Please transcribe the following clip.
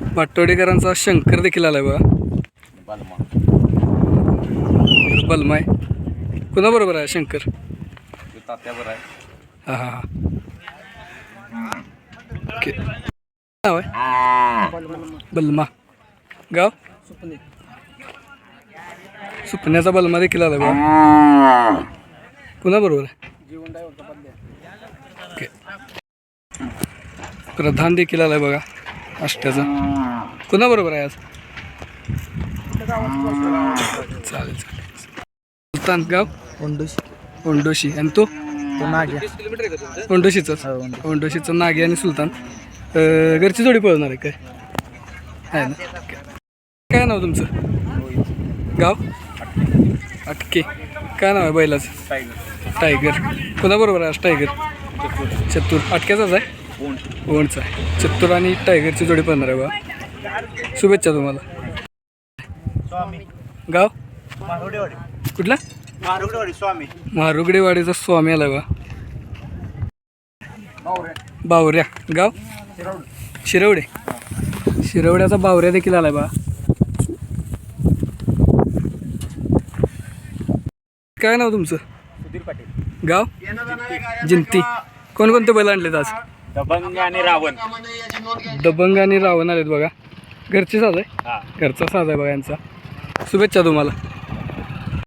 पाटोडेकरांचा शंकर देखील आलाय बघा. बालमा कुणा कुणाबरोबर आहे शंकर? तात्यावर आहे हां हां हां. ओके. नाव आहे? बलमा. गाव? सुपण्याचा बलमा देखील आला बघा. कुणाबरोबर आहे? ओके. प्रधान देखील आलाय बघा. अष्ट्याचा कुणाबरोबर आहे आज. चालेल चालेल. सुलतान गाव? ओंडोशी ओंडोशी आणि तो? तो नाग्या. ओंडोशीचाच हो, ओंडोशी. ओंडोशीचा नागी आणि सुलतान. अं, घरची जोडी पळवणार आहे काय? आहे ना. काय नाव तुमचं? गाव? अटके. काय नाव आहे बैलाचं? टायगर. टायगर. कोणाबरोबर आहे आज टायगर. चतुर. अटक्याचाच आहे? ओणचा आहे. चतुर आणि टायगरची जोडी पळणार आहे बा. शुभेच्छा तुम्हाला. स्वामी. गाव? कुठला? महारुगडेवाडीचा स्वामी. आला बा. बावऱ्या. गाव? शिरवडे. शिरवड्याचा बावऱ्या देखील आलाय बा. काय नाव तुमचं? सुधीर पाटील. गाव? जिंती. कोणकोणते बैल आणलेत आज? दबंग आणि रावण. दबंग आणि रावण आलेत बघा. घरची साज आहे? हा. घरचा साज आहे बघा यांचा. शुभेच्छा तुम्हाला.